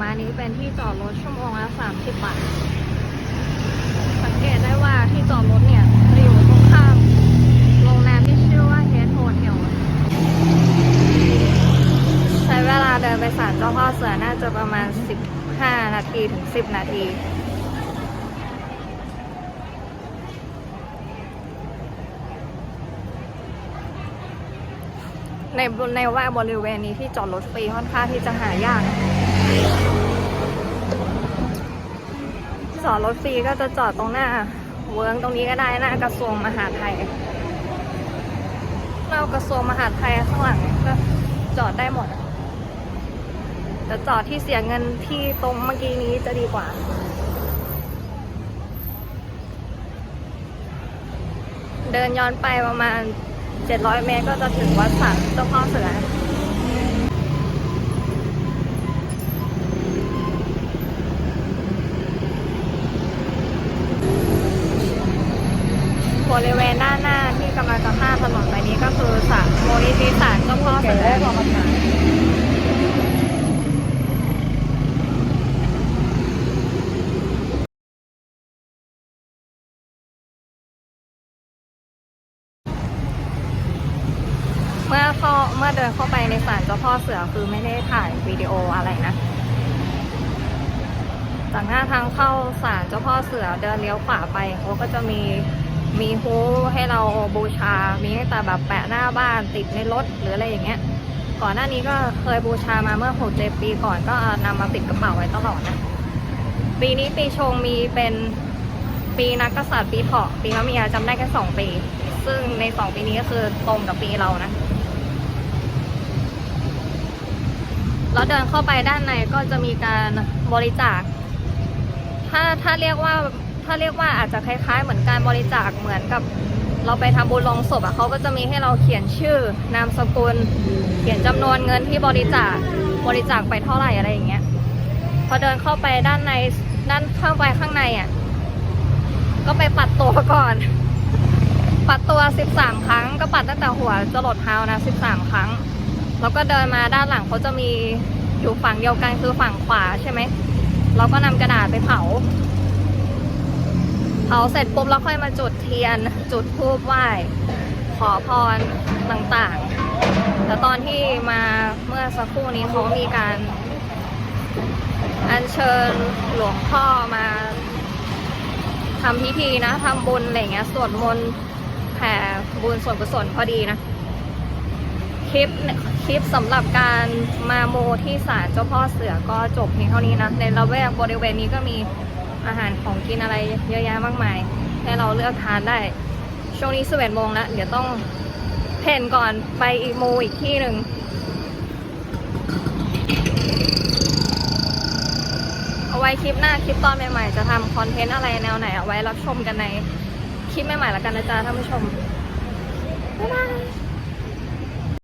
มานี้เป็นที่จอดรถชั่วโมงละ30บบาท สังเกตได้ว่าที่จอดรถเนี่ยอยู่ตรงข้ามโรงแรมที่ชื่อว่า Head Hotel ใช้เวลาเดินไปศาลเจ้าพ่อเสือน่าจะประมาณ15นาทีถึง10นาทีในในว่าบริเวณนี้ที่จอดรถฟรีค่อนข้างที่จะหายาก รถฟรีก็จะจอดตรงหน้า เวิร์งตรงนี้ก็ได้หน้ากระทรวงมหาดไทยหน้ากระทรวงมหาดไทยข้างหลังก็จอดได้หมดแต่จอดที่เสียเงินที่ตรงเมื่อกี้นี้จะดีกว่าเดินย้อนไปประมาณ 700 เมตรก็จะถึงวัดสันเจ้าพ่อเสือ บริเวณด้านหน้าที่กำลังจะข้ามถนนไปนี้ก็คือศาลโมนิธิศาลเจ้าพ่อเสือเมื่อเข้าเมื่อเดินเข้าไปในศาลเจ้าพ่อเสือคือไม่ได้ถ่ายวิดีโออะไรนะจากหน้าทางเข้าศาลเจ้าพ่อเสือเดินเลี้ยวขวาไปเขาก็จะมี มีฮูให้เราบูชา มีให้แต่แบบแปะหน้าบ้านติดในรถหรืออะไรอย่างเงี้ย ก่อนหน้านี้ก็เคยบูชามาเมื่อหกเจ็ดปีก่อนก็นำมาติดกระเป๋าไว้ตลอดนะ ปีนี้ปีชงมีเป็นปีนักกษัตริย์ปีเถาะปีมะเมียจำได้แค่สองปี ซึ่งในสองปีนี้ก็คือตรงกับปีเรานะแล้วเดินเข้าไปด้านในก็จะมีการบริจาค ถ้าถ้าเรียกว่า ถ้าเรียกว่าอาจจะคล้ายๆ เหมือนการบริจาคเหมือนกับเราไปทำบุญลงศพอะเขาก็จะมีให้เราเขียนชื่อนามสกุล เขียนจำนวนเงินที่บริจาคบริจาคไปเท่าไหร่อะไรอย่างเงี้ยพอเดินเข้าไปด้านในด้านเข้าไปข้างในอะก็ไปปัดตัวก่อน ปัดตัว 13 ครั้ง ก็ปัดตั้งแต่หัวจรดเท้านะ 13 ครั้ง แล้วก็เดินมาด้านหลังเขาจะมีอยู่ฝั่งเดียวกันคือฝั่งขวาใช่ไหมเราก็นำกระดาษไปเผาาเสร็จปุ๊บแล้วค่อยมาจุดเทียน จุดธูปไหว้ ขอพรต่างๆ แต่ตอนที่มาเมื่อสักครู่นี้เขามีการอัญเชิญหลวงพ่อมาทำพิธีนะทำบุญอะไรเงี้ยสวดมนต์แผ่บุญส่วนกุศลพอดีนะ คลิปคลิปสำหรับการมาโมที่ศาลเจ้าพ่อเสือก็จบเพียงเท่านี้นะ ในละแวกบริเวณนี้ก็มี อาหารของกินอะไรเยอะแยะมากมาย ให้เราเลือกทานได้ ช่วงนี้สิบเอ็ดโมงแล้ว เดี๋ยวต้องเพ่นก่อนไปอีกโมอีกที่หนึ่งเอาไว้คลิปหน้าคลิปตอนใหม่ๆ จะทำคอนเทนต์อะไรแนวไหน เอาไว้รับชมกันในคลิปใหม่ๆแล้วกันนะจ๊ะท่านผู้ชมบ๊ายบาย